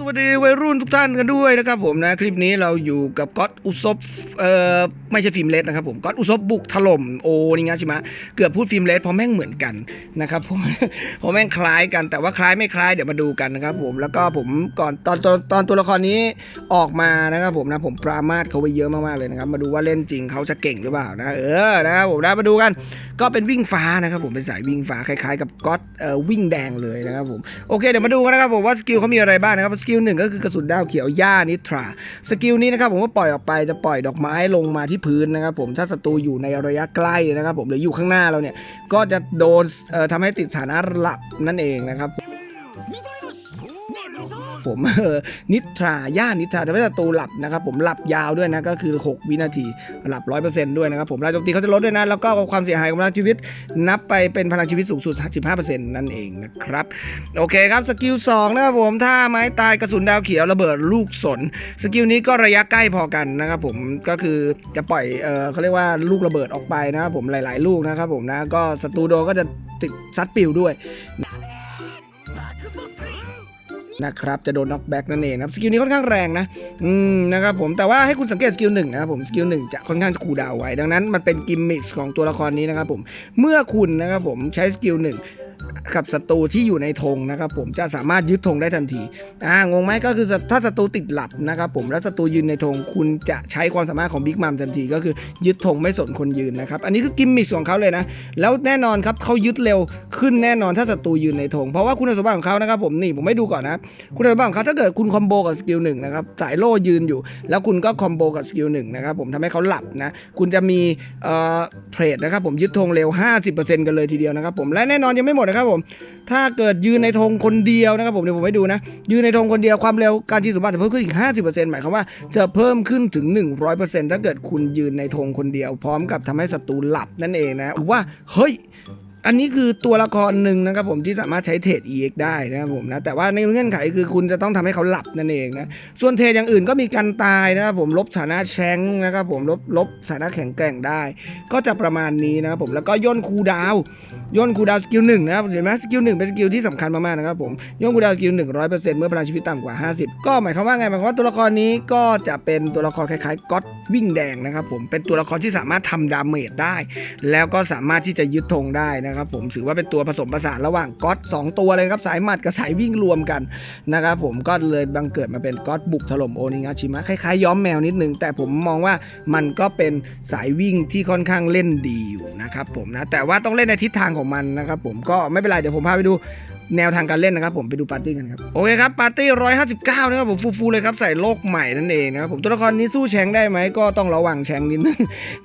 ตัวดีวัยรุ่นทุกท่านกันด้วยนะครับผมนะคลิปนี้เราอยู่กับก๊อตอุซบเอ่อไม่ใช่ฟิล์มเลสนะครับผมก๊อตอุซบบุกถล่มโอนี่งาใช่ไหมเกือบพูดฟิล์มเลสพราะแม่งเหมือนกันนะครับผมพราะแม่งคล้ายกันแต่ว่าคล้ายไม่คล้ายเดี๋ยวมาดูกันนะครับผมแล้วก็ผมก่อนตอนตอนตอนตัวละครนี้ออกมานะครับผมนะผมปรามาสเขาไปเยอะมากๆเลยนะครับมาดูว่าเล่นจริงเขาจะเก่งหรือเปล่านะเออนะครับผมนะมาดูกันก็เป็นวิ่งฟ้านะครับผมเป็นสายวิ่งฟ้าคล้ายๆ กับก๊อตเอ่อวิ่งแดงเลยนะครับผมโอเคเดี๋ยวมาดูกันนะครับผมว่าสกิลเขามีอะไรบ้างนะครับสกิลหนึ่งก็คือกระสุนดาวเขียวย่านิทรา สกิลนี้นะครับผมว่าปล่อยออกไปจะปล่อยดอกไม้ลงมาที่พื้นนะครับผมถ้าศัตรูอยู่ในระยะใกล้นะครับผมหรืออยู่ข้างหน้าเราเนี่ยก็จะโดนเอ่อทำให้ติดสถานะหลับนั่นเองนะครับ ผมนิทราย่านิทราจะไม่ศัตรูหลับนะครับผมหลับยาวด้วยนะก็คือ 6 วินาทีหลับ 100%ด้วยนะครับผมรงโจมตีเขาจะลดด้วยนะแล้วก็ความเสียหายของพลังชีวิต นับไปเป็นพลังชีวิตสูงสุด 15%นั่นเองนะครับโอเคครับสกิล2นะครับผมถ้าไม้ตายกระสุนดาวเขียวระเบิดลูกสน สกิลนี้ก็ระยะใกล้พอกันนะครับผมก็คือจะปล่อยเออเขาเรียกว่าลูกระเบิดออกไปนะครับผมหลาย ๆ ลูกนะครับผมนะก็ศัตรูโดนก็จะติดซัดปิวด้วย นะครับจะโดนน็อกแบ็กนั่นเองนะครับสกิลนี้ค่อนข้างแรงนะอืมนะครับผมแต่ว่าให้คุณสังเกตสกิลหนึ่งนะครับผมสกิลหนึ่งจะค่อนข้างคูดาวไว้ ดังนั้นมันเป็นกิมมิคของตัวละครนี้นะครับผมเมื่อคุณนะครับผมใช้สกิลหนึ่ง กับศัตรูที่อยู่ในธงนะครับ ผมจะสามารถยึดธงได้ทันทีอ่างงไหมก็คือถ้าศัตรูติดหลับนะครับ ผมแล้วศัตรูยืนในธงคุณจะใช้ความสามารถของบิ๊กมัมทันทีก็คือยึดธงไม่สนคนยืนนะครับ อันนี้คือกิมมิคของเขาเลยนะ แล้วแน่นอนครับเขายึดเร็วขึ้นแน่นอนถ้าศัตรูยืนในธงเพราะว่าคุณสมบัติของเขานะครับ ผมนี่ผมไม่ดูก่อนนะคุณสมบัติของเขาถ้าเกิดคุณคอมโบกับสกิลหนึ่งนะครับสายโล่ยืนอยู่ แล้วคุณก็คอมโบกับสกิลหนึ่งนะครับผมทำให้เขาหลับนะคุณจะมีเอ่อเทรดนะครับผมยึดธงเร็ว 50%กันเลยทีเดียวนะครับผมและแน่นอนยังไม่หมดนะครับผม ถ้าเกิดยืนในธงคนเดียวนะครับผมเดี๋ยวผมให้ดูนะ ยืนในธงคนเดียวความเร็วการชีสมบัติจะเพิ่มขึ้นอีก 50%หมายความว่าจะเพิ่มขึ้นถึง 100%ถ้าเกิดคุณยืนในธงคนเดียว พร้อมกับทำให้ศัตรูหลับนั่นเองนะถือว่าเฮ้ย อันนี้คือตัวละครหนึ่งนะครับผมที่สามารถใช้เทรด EX ได้นะครับผมนะแต่ว่าในเงื่อนไขคือคุณจะต้องทำให้เขาหลับนั่นเองนะส่วนเทรดอย่างอื่นก็มีการตายนะครับผมลบสถานะแชงนะครับผมลบลบสถานะแข็งแกร่งได้ ก็จะประมาณนี้นะครับผมแล้วก็ย่นคูดาวย่นคูดาวสกิลหนึ่งนะครับเห็นไหมสกิลหนึ่งเป็นสกิลที่สำคัญมากๆนะครับผมย่นคูดาวสกิลหนึ่งร้อยเปอร์เซ็นต์เมื่อพลังชีวิตต่ำกว่า 50 ก็หมายความว่าไงหมายความว่าตัวละครนี้ก็จะเป็นตัวละครคล้ายๆก๊อตวิ่งแดงนะครับผมเป็นตัวละครที่สามารถทำดาเมจได้ แล้วก็สามารถที่จะยึดธงได้นะครับผมถือว่าเป็นตัวผสมผสานระหว่างก๊อตสตัวเลยครับสายหมัดกับสายวิ่งรวมกันนะครับผมก็เลยบังเกิดมาเป็นก๊อตบุกถล่มโอนิงาชิมะคล้ายๆย้อมแมวนิดนึงแต่ผมมองว่ามันก็เป็นสายวิ่งที่ค่อนข้างเล่นดีอยู่นะครับผมนะแต่ว่าต้องเล่นในทิศทางของมันนะครับผมก็ไม่เป็นไรเดี๋ยวผมพาไปดู แนวทางการเล่นนะครับผมไปดูปาร์ตี้กันครับโอเคครับปาร์ตี้159นะครับผมฟูๆเลยครับใส่โลกใหม่นั่นเองนะครับผมตัวละครนี้สู้แชงได้ไหมก็ต้องระวังแชงนิดนึง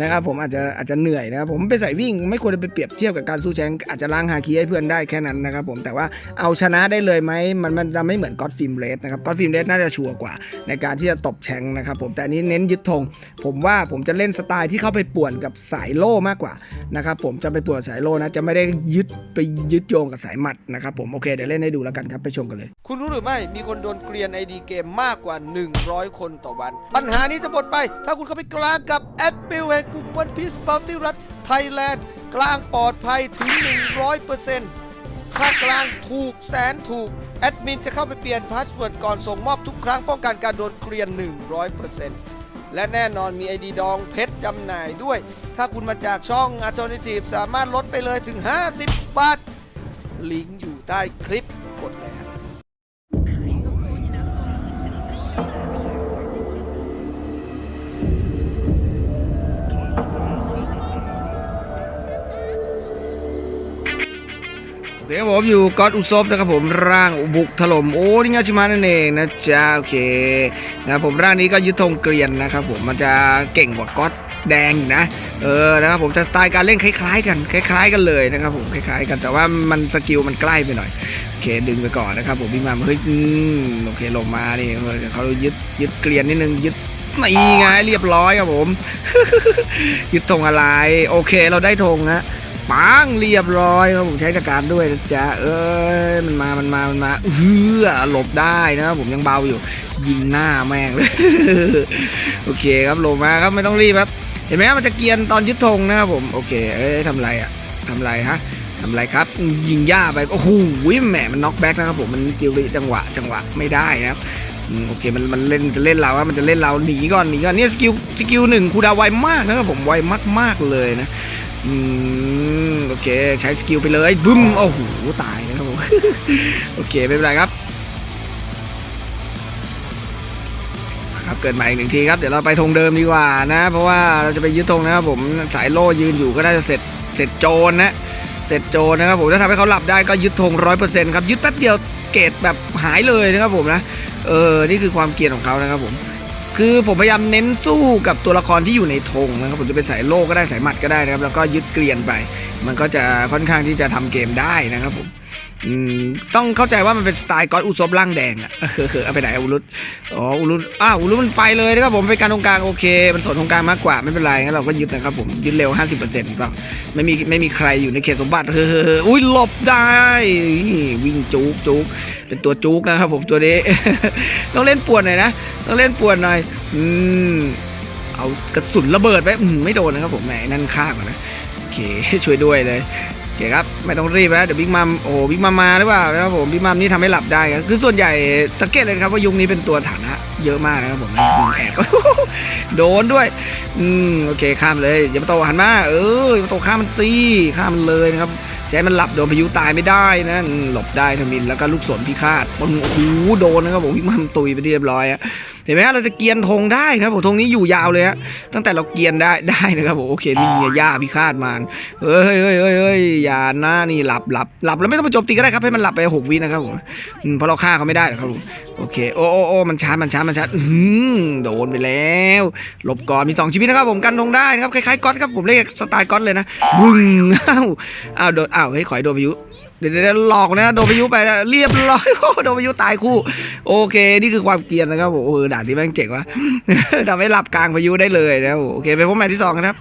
นะครับผมอาจจะอาจจะเหนื่อยนะครับผมไปใส่วิ่งไม่ควรจะไปเปรียบเทียบกับการสู้แชงอาจจะล้างฮาคีให้เพื่อนได้แค่นั้นนะครับผมแต่ว่าเอาชนะได้เลยไหมมันมันจะไม่เหมือนก็อดฟิล์มเรสนะครับก็อดฟิล์มเรสน่าจะชัวร์กว่า ในการที่จะตบแชงนะครับผมแต่นนี้เน้นยึดธงผมว่าผมจะเล่นสไตล์ที่เข้าไปป่วนกับสายโล่มากกว่านะครับผมจะไปป่วนสายโล่นะจะไม่ได้ยึดไปยึดโยงกับสายหมัดนะครับผมโอเค เดี๋ยวเล่นให้ดูแล้วกันครับ ไปชมกันเลย คุณรู้หรือไม่ มีคนโดนเกลียน ID เกมมากกว่า 100 คนต่อวัน ปัญหานี้จะหมดไป ถ้าคุณเข้าไปกลางกับแอดบิลแห่งกลุ่มวันพีซบัลติรัตไทยแลนด์กลางปลอดภัยถึง 100%ค่ากลางถูกแสนถูก แอดมินจะเข้าไปเปลี่ยนพาสเวิร์ดก่อนส่งมอบทุกครั้งป้องกันการโดนเกลียน 100%และแน่นอนมี ID ดองเพชรจำหน่ายด้วย ถ้าคุณมาจากช่อง a l t e r n a t i v e สามารถลดไปเลยถึง 50 บาทลิง ใต้คลิปกดเลยครับโอเคผมอยู่ก็อดอุซบนะครับผมร่างบุกถล่มโอ้นิงาชิมะนั่นเองนะจ๊ะโอเคนะผมร่างนี้ก็ยึดธงเกรียนนะครับผมมันจะเก่งกว่าก๊อต แดงอยู่นะเออนะครับผมจะสไตล์การเล่นคล้ายๆกันคล้ายๆ กันเลยนะครับผมคล้ายๆกันแต่ว่ามันสกิลมันใกล้ไปหน่อยโอเคดึงไปก่อนนะครับผมวิ่งมาเฮ้ยโอเคลงมานี่เขายึดยึดเกรียนนิดนึงยึดนี่ไงเรียบร้อยครับผม ยึดธงอะไร โอเคเราได้ธงนะปังเรียบร้อยครับผมใช้จักรการด้วยจ๊ะเอ้ยมันมามันมามันมาเฮือหลบได้นะครับผมยังเบาอยู่ ยิงหน้าแม่งเลย โอเคครับลงมาครับไม่ต้องรีบครับ เห็นไหมครับมันจะเกียนตอนยึดธงนะครับผมโอเคเอ้ยทำไรอะทำไรฮะทำไรครับ ยิงย่าไปโอ้โหแหมมันน็อกแบ็กนะครับผมมันกิริจังหวะจังหวะไม่ได้นะครับโอเคมันมันเล่นจะเล่นเราอะมันจะเล่นเราหนีก่อนหนีก่อนเนี่ยสกิลสกิลหนึ่งคูดาไวมากนะครับผมไวมากๆเลยนะอืมโอเคใช้สกิลไปเลยบึ้มโอ้โหตายนะครับผมโอเคไม่เป็นไรครับ ครับเกิดใหม่อีกหนึ่งทีครับเดี๋ยวเราไปธงเดิมดีกว่านะ เพราะว่าเราจะไปยึดธงนะครับผมสายโล่ยืนอยู่ก็น่าจะเสร็จเสร็จโจรนะเสร็จโจรนะครับผมถ้าทำให้เขาหลับได้ก็ยึดธงร้อยเปอร์เซ็นต์ครับยึดแป๊บเดียวเกตแบบหายเลยนะครับผมนะเออนี่คือความเกียดของเขานะครับผมคือผมพยายามเน้นสู้กับตัวละครที่อยู่ในธงนะครับผมจะเป็นสายโล่ก็ได้สายหมัดก็ได้นะครับแล้วก็ยึดเกลียนไป มันก็จะค่อนข้างที่จะทำเกมได้นะครับผม ต้องเข้าใจว่ามันเป็นสไตล์ก๊อตอุซบร่างแดงอะเอาไปไหนอะอุลุตอ๋ออุลุอ้าวอุลุมันไปเลยนะครับผมไปการตรงกลางโอเค มันสนตรงกลางมากกว่าไม่เป็นไรงั้นเราก็ยึดนะครับผมยึดเร็ว 50%เปล่าไม่มีไม่มีใครอยู่ในเขตสมบัติเฮ้ออุ้ยหลบได้ วิ่งจุกจุกเป็นตัวจุกนะครับผมตัวนี้ต้องเล่นป่วนหน่อยนะต้องเล่นป่วนหน่อยอืมเอากระสุนระเบิดไปไม่โดนนะครับผมแหมนั่นข้างนะโอเคช่วยด้วยเลย เคครับไม่ต้องรีบนะเดี๋ยวบิ๊กมัมโอ้บิ๊กมัมมาหรือเปล่านะครับผมบิ๊กมัมนี่ทำให้หลับได้ครับคือส่วนใหญ่สังเกตเลยครับว่ายุคนี้เป็นตัวฐานะเยอะมากนะครับผมนะยิงแอบโดนด้วยอืมโอเคข้ามเลยอย่ามาโตหันมาเอออย่ามาโตข้ามมันสิข้ามมันเลยนะครับใจมันหลับโดนพายุตายไม่ได้นะหลบได้ทมินแล้วก็ลูกศรพิฆาตปนโอ้โหโดนนะครับผมพิกมันตุยไปเรียบร้อยอะ เห็นไหมฮะเราจะเกียนธงได้นะครับผมธงนี้อยู่ยาวเลยฮะตั้งแต่เราเกียนได้ได้นะครับผมโอเคนี่ไงย่าพิฆาตมานเฮ้ยเฮ้ยเฮ้ยเฮ้ยอย่านะนี่หลับหลับหลับแล้วไม่ต้องไปโจมตีก็ได้ครับให้มันหลับไปหกวินะครับผมอืมเพราะเราฆ่าเขาไม่ได้หรอกครับผมโอเคโอ้โอ้โอ้มันชาร์จมันชาร์จมันชาร์จอื้อหือโดนไปแล้วหลบก่อนมี2ชีวิตนะครับผมกันธงได้นะครับคล้ายๆก๊อตครับผมเรียกสไตล์ก๊อตเลยนะบึ้งอ้าวอ้าวโดนอ้าวเฮ้ยขอยโดนพายุเดี๋ยวหลอกนะโดนพายุไปนะเรียบร้อยโดนพายุตายคู่ โอเค นี่คือความเกรียนนะครับโอ้ด่านที่แม่งเจ๋งวะทำให้หลับกลางพายุได้เลยนะโอเคไปพบแมตช์ที่สองกันครับ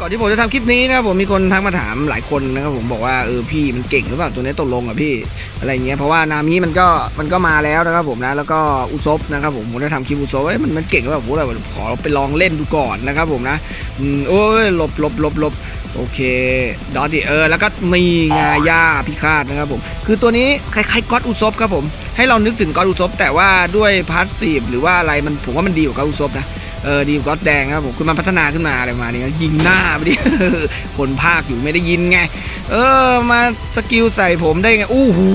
ก่อนที่ผมจะทำคลิปนี้นะครับผมมีคนทักมาถามหลายคนนะครับผมบอกว่าเออพี่มันเก่งหรือเปล่าตัวนี้ตกลงอะพี่อะไรเงี้ยเพราะว่านามิมันก็มันก็มาแล้วนะครับผมนะแล้วก็อุซบนะครับผมผมได้ทำคลิปอุซบเอ้ยมันมันเก่งหรือเปล่าผมเลยขอไปลองเล่นดูก่อนนะครับผมนะอืมโอ้ยหลบหลบหลบหลบโอเคดอทดิเออแล้วก็มีงาย่าพิฆาตนะครับผมคือตัวนี้คล้ายๆก็อดอุซบครับผมให้เรานึกถึงก็อดอุซบแต่ว่าด้วยพาสซีฟหรือว่าอะไรมันผมว่ามันดีกว่าก็อดอุซบนะ เออดีกว่าก๊อตแดงครับผมคือมันพัฒนาขึ้นมาอะไรมาณนี้ยยิงหน้าไปดิคนภาคอยู่ไม่ได้ยินไง เออมาสกิลใส่ผมได้ไงอู้หู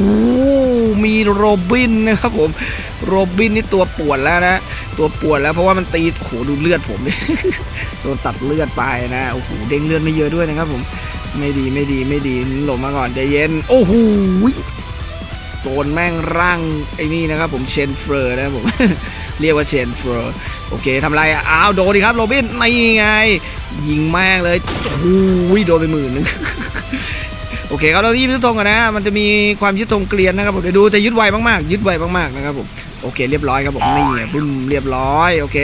มีโรบินนะครับผมโรบินนี่ตัวปวดแล้วนะตัวปวดแล้วเพราะว่ามันตีโอ้โหดูเลือดผมดิโดนตัดเลือดไปนะโอ้โหเด้งเลือดไม่เยอะด้วยนะครับผมไม่ดีไม่ดีไม่ดีหลบมาก่อนใจเย็น โอ้โหโดนแม่งร่างไอ้นี่นะครับผมเชนเฟอร์นะครับผม เรียกว่าเชนเฟอร์โอเคทำไรอะอ้าวโดนดีครับโรบินไม่ไง ยิงแม่งเลยโอ้โหโดนไปหมื่นหนึงโอเคครับเราที่ยึดธงกันนะ มันจะมีความยึดธงเกลียนนะครับผมเดี๋ยวดูจะยึดไวมากๆยึดไวมากๆนะครับผมโอเคเรียบร้อยครับผมนี่บึ้มเรียบร้อยโอเค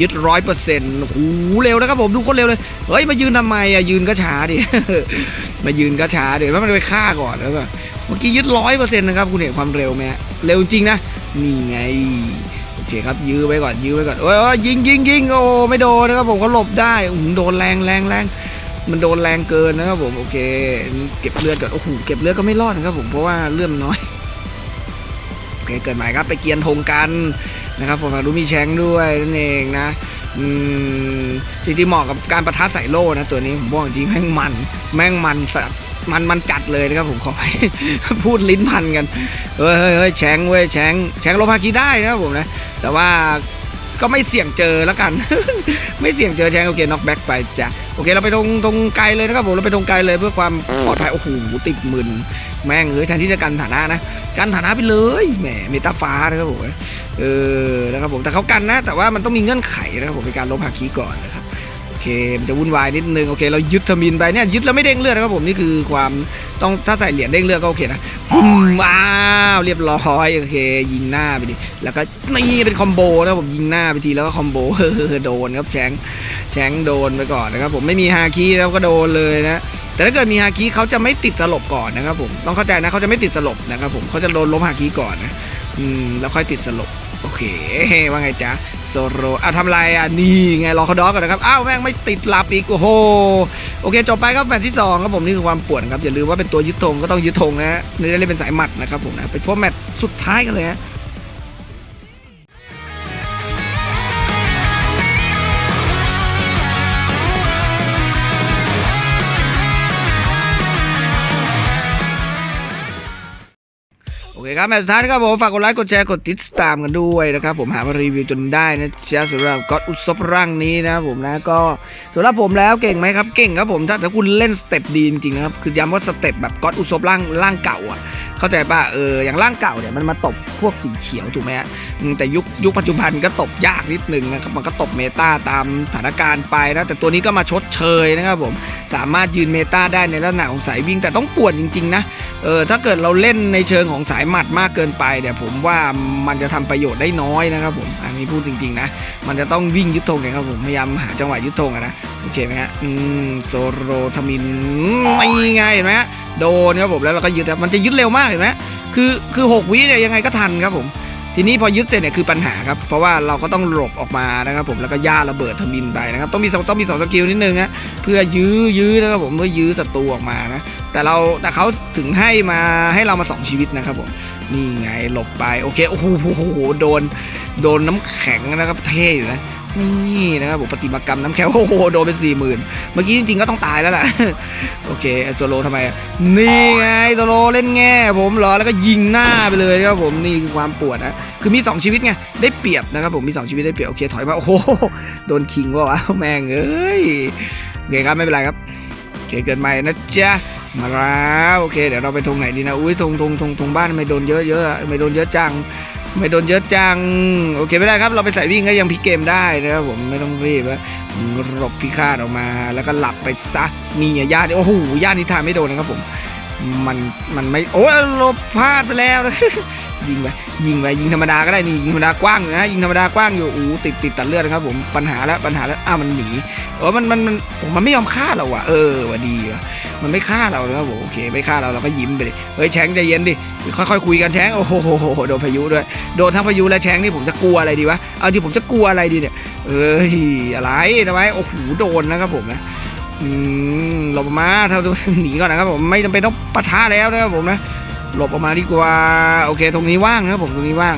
ยึดร้อยเปอร์เซ็นต์โอ้โหเร็วนะครับผมดูคนเร็วเลยเฮ้ยมายืนทำไมอะยืนก็ช้าดิมายืนก็ช้าเดี๋ยวมันไปฆ่าก่อนแล้วก็เมื่อกี้ยึดร้อยเปอร์เซ็นต์นะครับคุณเห็นความเร็วไหมเร็วจริงนะนี่ไง คครับ ยื้อไว้ก่อน ยื้อไว้ก่อนโอ้ยยิงยิงยิงโอ้ไม่โดนนะครับผมเขาหลบได้อื้อหือโดนแรงแรงแรงมันโดนแรงเกินนะครับผมโอเค เก็บเลือดก่อนโอ้โหเก็บเลือดก็ไม่รอดนะครับผมเพราะว่าเลือดมันน้อยโอเคเกิดใหม่ครับไปเกียนธงกันนะครับผมรู้มีแชงด้วยนั่นเองนะอืมจริงๆเหมาะกับการประทัดใส่โล่นะตัวนี้ผมบอกจริงแม่งมัน แม่งมันสัตว์ มันมันจัดเลยนะครับผมขอพูดลิ้นพันกันเฮ้ยเฮ้ยเฮ้ยแชงเว้ยแชงแชงโลภาคีได้นะครับผมนะแต่ว่าก็ไม่เสี่ยงเจอแล้วกัน ไม่เสี่ยงเจอแชงโอเคน็อกแบ็กไปจ้ะโอเคเราไปตรงตรงไกลเลยนะครับผมเราไปตรงไกลเลยเพื่อความปลอดภัยโอ้โหติดหมึนแม่งเอ้ยแทนที่จะกันฐานะนะกันฐานะไปเลยแหมเมตาฟ้านะครับผมเออนะครับผมแต่เขากันนะ แต่ว่ามันต้องมีเงื่อนไขนะครับผมในการลบฮาคิก่อนนะครับ อเคมันจะวุ่นวายนิดนึงโอเคเรายึดทมินไปเนี่ยยึดแล้วไม่เด้งเลือดนะครับผมนี่คือความต้องถ้าใส่เหรียญเด้งเลือดก็โอเคนะปุ้มว้าวเรียบร้อยโอเค ยิงหน้าไปดิแล้วก็นี่เป็นคอมโบนะครับผมยิงหน้าไปทีแล้วก็คอมโบโดนครับแชงแชงโดนไปก่อนนะครับผมไม่มีฮาคิแล้วก็โดนเลยนะแต่ถ้าเกิดมีฮาคิเขาจะไม่ติดสลบก่อนนะครับผมต้องเข้าใจนะเขาจะไม่ติดสลบนะครับผมเขาจะโดนล้มฮาคิก่อนนะอืมแล้วค่อยติดสลบ โอเคว่าไงจ๊ะโซโรอะทำไรอะนี่ไงรอเขาดอกก่อนนะครับอ้าวแม่งไม่ติดหลับอีกโอ้โหโอเคจบไปครับแมตช์ที่สองครับผมนี่คือความปวดครับอย่าลืมว่าเป็นตัวยึดธงก็ต้องยึดธงนะฮะไม่ได้เล่นเป็นสายหมัดนะครับผมนะไปพวกแมตช์สุดท้ายกันเลยฮะ ครับแมตช์สุดท้ายนะครับผมฝากกดไลค์กดแชร์กดติดตามกันด้วยนะครับผมหามารีวิวจนได้นะเชียร์สำหรับก็อดอุศบร่างนี้นะผมนะก็สำหรับผมแล้วเก่งไหมครับเก่งครับผมถ้าถ้าคุณเล่นสเต็ปดีจริงๆนะครับคือย้ำว่าสเต็ปแบบก็อดอุศบร่างร่างเก่าอะ เข้าใจป่ะเอออย่างร่างเก่าเนี่ยมันมาตบพวกสีเขียวถูกไหมฮะแต่ยุคยุคปัจจุบันก็ตบยากนิดนึงนะครับมันก็ตบเมตาตามสถานการณ์ไปนะแต่ตัวนี้ก็มาชดเชยนะครับผมสามารถยืนเมตาได้ในลักษณะของสายวิ่งแต่ต้องปวนจริงๆนะเออถ้าเกิดเราเล่นในเชิงของสายหมัดมากเกินไปเนี่ยผมว่ามันจะทำประโยชน์ได้น้อยนะครับผมอันนี้พูดจริงๆนะมันจะต้องวิ่งยึดธงนะครับผมพยายามหาจังหวะยึดธงนะโอเคไหมฮะอืมโซโรทามินไม่ไงเห็นไหมฮะ โดนครับผมแล้วเราก็ยึดครับมันจะยึดเร็วมากเห็นไหมคือคือหกวิเนี่ยยังไงก็ทันครับผม ทีนี้พอยึดเสร็จเนี่ยคือปัญหาครับ เพราะว่าเราก็ต้องหลบออกมานะครับผมแล้วก็ย่าระเบิดทมินไปนะครับต้องมีต้องมีสองสกิลนิดนึงฮะเพื่อยื้อยื้อนะครับผมเพื่อยื้อศัตรูออกมานะแต่เราแต่เขาถึงให้มาให้เรามาสองชีวิตนะครับผมนี่ไงหลบไปโอเคโอ้โหโดนโดนน้ำแข็งนะครับเท่อยู่นะ นี่นะครับผมปฏิมากรรมน้ำแข็งโอ้โหโดนไปสี่หมื่นเมื่อกี้จริงๆก็ต้องตายแล้วล่ะ โอเคโซโลทำไม นี่ไงโซโลเล่นแง่ผมเหรอแล้วก็ยิงหน้าไปเลยครับผมนี่คือความปวดนะคือมี 2 ชีวิตไงได้เปรียบนะครับผมมี 2 ชีวิตได้เปรียบโอเคถอยมาโอ้โหโดนคิงว่าวะแม่งเอ้ยโอเคครับไม่เป็นไรครับโอเคเกิดใหม่นะจ๊ะมาแล้วโอเคเดี๋ยวเราไปตรงไหนดีนะอุ้ยตรงตรงตรงตรงบ้านไม่โดนเยอะเยอะไม่โดนเยอะจัง ไม่โดนเยอะจัง โอเคไม่ได้ครับ เราไปใส่วิ่งก็ยังพลิกเกมได้นะครับผมไม่ต้องรีบว่าหลบพิฆาตออกมา แล้วก็หลับไปซะนี่ญาติโอ้โหญาตินิทานไม่โดนนะครับผม มันมันไม่โอ้ยลบพลาดไปแล้วนะยิงไปยิงไปยิงธรรมดาก็ได้นี่ยิงธรรมดากว้างนะยิงธรรมดากว้างอยู่อู้ติดติดตัดเลือดนะครับผมปัญหาแล้วปัญหาแล้วอ้าวมันหนีเออมันมันมันผมมันไม่ยอมฆ่าเราว่ะเออว่ะดีว่ะมันไม่ฆ่าเรานะครับผมโอเคไม่ฆ่าเราเราก็ยิ้มไปดิเฮ้ยแชงใจเย็นดิค่อยๆคุยกันแชงโอ้โหโดนพายุด้วยโดนทั้งพายุและแชงนี่ผมจะกลัวอะไรดีวะเอาจริงผมจะกลัวอะไรดีเนี่ยเอ้ยอะไรทำไมโอ้โหโดนนะครับผมนะ อืมหลบออกมาถ้าหนีก่อนนะครับผมไม่จำเป็นต้องปะทะแล้วนะครับผมนะหลบออกมาดีกว่าโอเคตรงนี้ว่างครับผมตรงนี้ว่าง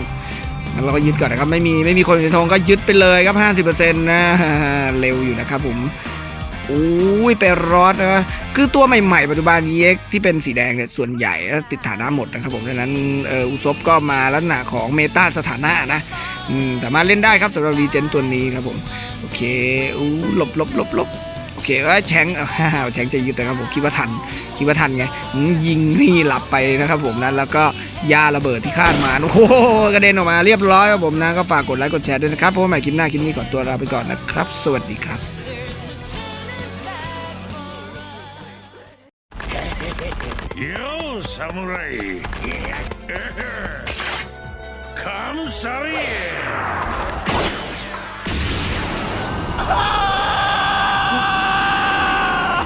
งั้นเราก็ยึดก่อนนะครับไม่มีไม่มีคนในธงก็ยึดไปเลยครับ 50%นะเร็วอยู่นะครับผมอุ้ยไปรอดนะคือตัวใหม่ๆ ปัจจุบันนี้ที่เป็นสีแดงเนี่ยส่วนใหญ่ติดฐานะหมดนะครับผมดังนั้นอุซบก็มาลักษณะของเมตาสถานะนะอืมแต่มาเล่นได้ครับสำหรับรีเจนตัวนี้ครับผม โอเคอู้หลบหลบหลบหลบ เคว่แชงอ้าวแชงจะยืดแต่ครับผมคิดว่าทันคิดว่าทันไงยิงนี่หลับไปนะครับผมนะแล้วก็ยาระเบิดที่คาดมาโอ้โหกระเด็นออกมาเรียบร้อยครับผมนะก็ฝากกดไลค์กดแชร์ด้วยนะครับเพราะว่าใหม่คลิปหน้าคลิปนี้ก่อนตัวลาไปก่อนนะครับ สวัสดีครับよ侍カムサリエ